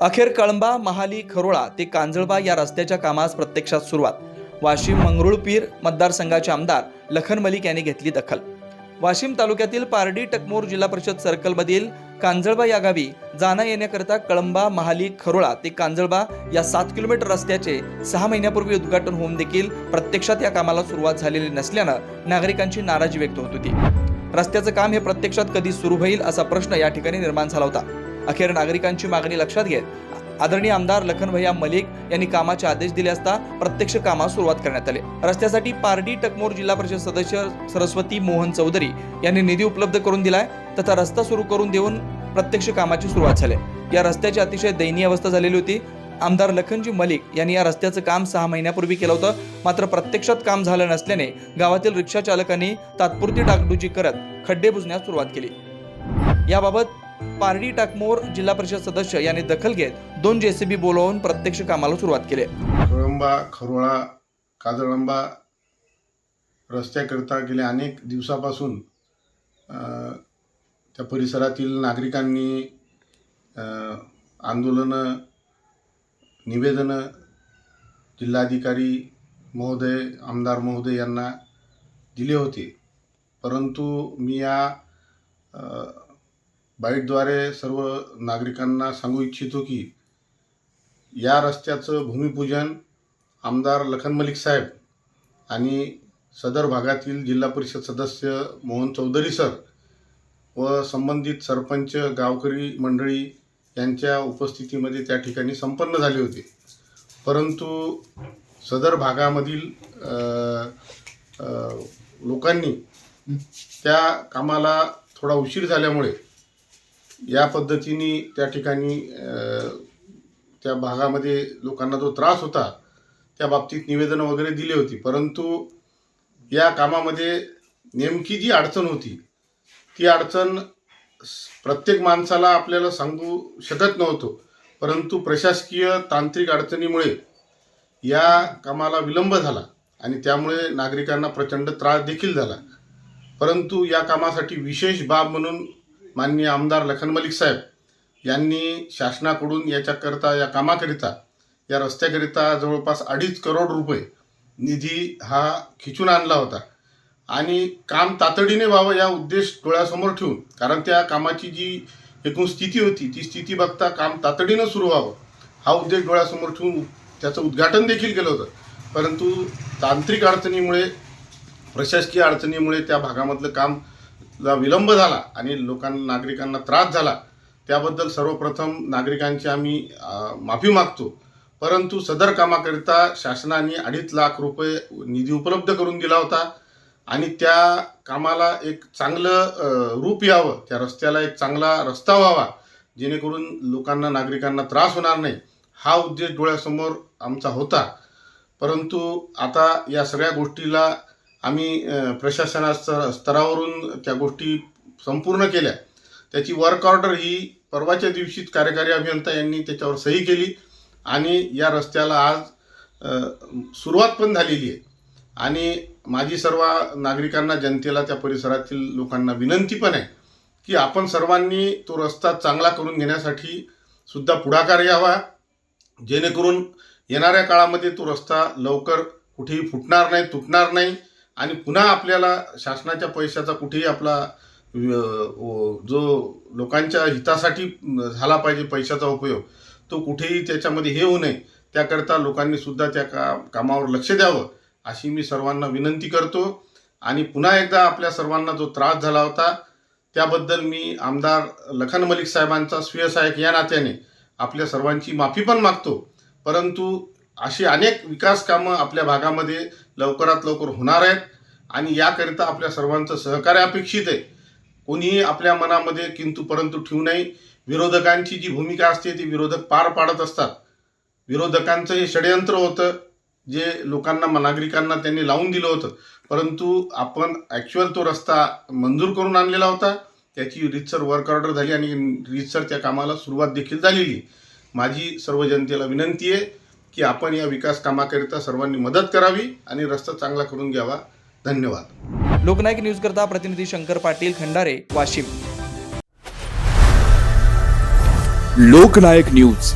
अखेर कळंबा महाली खरोळा ते कांजळबा या रस्त्याच्या कामास प्रत्यक्षात सुरुवात. वाशिम मंगरुळपीर मतदारसंघाचे आमदार लखन मलिक यांनी घेतली दखल. वाशिम तालुक्यातील पारडी टकमोर जिल्हा परिषद सर्कलमधील कांजळबा या गावी जाणं येण्याकरिता कळंबा महाली खरोळा ते कांजळबा या सात किलोमीटर रस्त्याचे सहा महिन्यापूर्वी उद्घाटन होऊन देखील प्रत्यक्षात या कामाला सुरुवात झालेली नसल्यानं नागरिकांची नाराजी व्यक्त होत होती. रस्त्याचं काम हे प्रत्यक्षात कधी सुरू होईल असा प्रश्न या ठिकाणी निर्माण झाला होता. अखेर नागरिकांची मागणी लक्षात घेत आदरणीय आमदार लखन भैया मलिक यांनी कामाचे आदेश दिले असता प्रत्यक्ष कामास सुरुवात करण्यात आली. रस्त्यासाठी पारडी टकमोर जिल्हा परिषद सदस्य सरस्वती मोहन चौधरी यांनी निधी उपलब्ध करून दिलाय तथा रस्ता सुरू करून देऊन प्रत्यक्ष कामाची सुरुवात झाली. या रस्त्याची अतिशय दयनीय अवस्था झालेली होती. आमदार लखनजी मलिक यांनी या रस्त्याचं काम सहा महिन्यापूर्वी केलं होतं. मात्र प्रत्यक्षात काम झालं नसल्याने गावातील रिक्षा चालकांनी तात्पुरती डागडुजी करत खड्डे बुजण्यास सुरुवात केली. याबाबत पारडी टाकमोर जिल्हा परिषद सदस्य यांनी दखल घेत दोन जेसीबी बोलवून प्रत्यक्ष कामाला सुरुवात केली. कळंबा खरोळा काजळंबा रस्त्याकरिता गेल्या अनेक दिवसापासून त्या परिसरातील नागरिकांनी आंदोलनं निवेदनं जिल्हाधिकारी महोदय आमदार महोदय यांना दिले होते. परंतु मी या बाईटद्वारे सर्व नागरिकांना सांगू इच्छितो की या रस्त्याचं भूमिपूजन आमदार लखन मलिक साहेब आणि सदर भागातील जिल्हा परिषद सदस्य मोहन चौधरी सर व संबंधित सरपंच गावकरी मंडळी यांच्या उपस्थितीमध्ये त्या ठिकाणी संपन्न झाले होते. परंतु सदर भागामधील लोकांनी त्या कामाला थोडा उशीर झाल्यामुळे या पद्धतीने त्या ठिकाणी त्या भागामध्ये लोकांना जो त्रास होता त्या बाबतीत निवेदनं वगैरे दिली होती. परंतु या कामामध्ये नेमकी जी अडचण होती ती अडचण प्रत्येक माणसाला आपल्याला सांगू शकत नव्हतो. परंतु प्रशासकीय तांत्रिक अडचणीमुळे या कामाला विलंब झाला आणि त्यामुळे नागरिकांना प्रचंड त्रास देखील झाला. परंतु या कामासाठी विशेष बाब म्हणून माननीय आमदार लखन मलिक साहेब यांनी शासनाकडून याच्याकरता या कामाकरिता या रस्त्याकरिता जवळपास अडीच करोड रुपये निधी हा खिचून आणला होता. आणि काम तातडीने व्हावं या उद्देश डोळ्यासमोर ठेवून कारण त्या कामाची जी एकूण स्थिती होती ती स्थिती बघता काम तातडीनं सुरू व्हावं हा उद्देश डोळ्यासमोर ठेवून त्याचं उद्घाटन देखील केलं होतं. परंतु तांत्रिक अडचणीमुळे प्रशासकीय अडचणीमुळे त्या भागामधलं काम ला विलंब झाला आणि लोकांना नागरिकांना त्रास झाला त्याबद्दल सर्वप्रथम नागरिकांची आम्ही माफी मागतो. परंतु सदर कामाकरिता शासनाने अडीच लाख रुपये निधी उपलब्ध करून दिला होता आणि त्या कामाला एक चांगलं रूप यावं त्या रस्त्याला एक चांगला रस्ता व्हावा जेणेकरून लोकांना नागरिकांना त्रास होणार नाही हा उद्देश डोळ्यासमोर आमचा होता. परंतु आता या सगळ्या गोष्टीला आम्ही प्रशासना स्तरावरून त्या गोष्टी संपूर्ण केल्या. त्याची वर्क ऑर्डर ही परवाच्या दिवशीच कार्यकारी अभियंता यांनी त्याच्यावर सही केली आणि या रस्त्याला आज सुरुवात पण झालेली आहे. आणि माझी सर्व नागरिकांना जनतेला त्या परिसरातील लोकांना विनंती पण आहे की आपण सर्वांनी तो रस्ता चांगला करून घेण्यासाठी सुद्धा पुढाकार यावा जेणेकरून येणाऱ्या काळामध्ये तो रस्ता लवकर कुठेही फुटणार नाही तुटणार नाही. आणि पुन्हा आपल्याला शासनाच्या पैशाचा कुठेही आपला जो लोकांच्या हितासाठी झाला पाहिजे पैशाचा उपयोग तो कुठेही त्याच्यामध्ये हे होऊ नये. त्याकरता लोकांनी सुद्धा त्या का कामावर लक्ष द्यावं अशी मी सर्वांना विनंती करतो. आणि पुन्हा एकदा आपल्या सर्वांना जो त्रास झाला होता त्याबद्दल मी आमदार लखन मलिक साहेबांचा स्वीयसहायक या नात्याने आपल्या सर्वांची माफी पण मागतो. परंतु अशी अनेक विकास कामं आपल्या भागामध्ये लवकरात लवकर होणार आहेत आणि याकरिता आपल्या सर्वांचं सहकार्य अपेक्षित आहे. कोणीही आपल्या मनामध्ये किंतु परंतु ठेवू नये. विरोधकांची जी भूमिका असते ती विरोधक पार पाडत असतात. विरोधकांचं हे षडयंत्र होतं जे लोकांना नागरिकांना त्यांनी लावून दिलं होतं. परंतु आपण ॲक्च्युअल तो रस्ता मंजूर करून आणलेला होता. त्याची रीतसर वर्क ऑर्डर झाली आणि रीतसर त्या कामाला सुरुवात देखील झालेली माझी सर्व जनतेला विनंती आहे की आपण या विकास कामाकरिता सर्वांनी मदत करावी आणि रस्ता चांगला करून घ्यावा. धन्यवाद. लोकनायक न्यूज करता प्रतिनिधी शंकर पाटील खंडारे वाशिम. लोकनायक न्यूज.